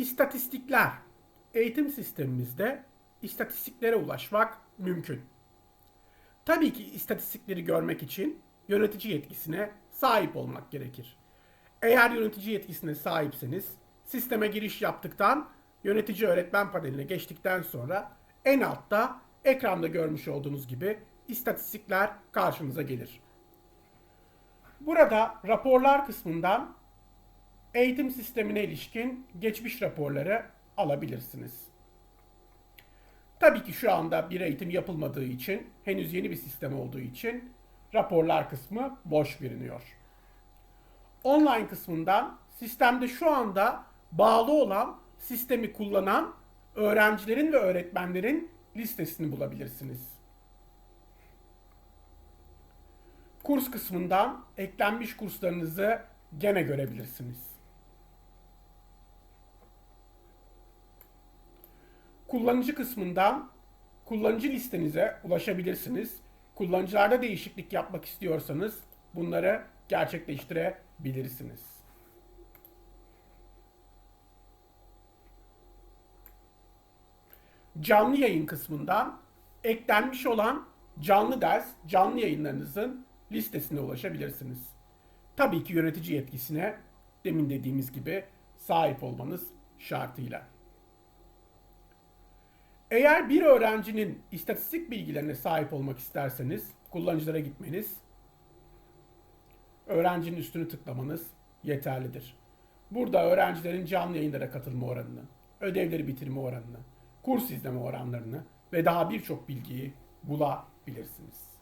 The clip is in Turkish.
İstatistikler. Eğitim sistemimizde istatistiklere ulaşmak mümkün. Tabii ki istatistikleri görmek için yönetici yetkisine sahip olmak gerekir. Eğer yönetici yetkisine sahipseniz sisteme giriş yaptıktan yönetici öğretmen paneline geçtikten sonra en altta ekranda görmüş olduğunuz gibi istatistikler karşınıza gelir. Burada raporlar kısmından eğitim sistemine ilişkin geçmiş raporları alabilirsiniz. Tabii ki şu anda bir eğitim yapılmadığı için, henüz yeni bir sistem olduğu için raporlar kısmı boş görünüyor. Online kısmından sistemde şu anda bağlı olan sistemi kullanan öğrencilerin ve öğretmenlerin listesini bulabilirsiniz. Kurs kısmından eklenmiş kurslarınızı gene görebilirsiniz. Kullanıcı kısmından kullanıcı listenize ulaşabilirsiniz. Kullanıcılarda değişiklik yapmak istiyorsanız bunları gerçekleştirebilirsiniz. Canlı yayın kısmından eklenmiş olan canlı ders, canlı yayınlarınızın listesine ulaşabilirsiniz. Tabii ki yönetici yetkisine demin dediğimiz gibi sahip olmanız şartıyla. Eğer bir öğrencinin istatistik bilgilerine sahip olmak isterseniz kullanıcılara gitmeniz, öğrencinin üstünü tıklamanız yeterlidir. Burada öğrencilerin canlı yayınlara katılma oranını, ödevleri bitirme oranını, kurs izleme oranlarını ve daha birçok bilgiyi bulabilirsiniz.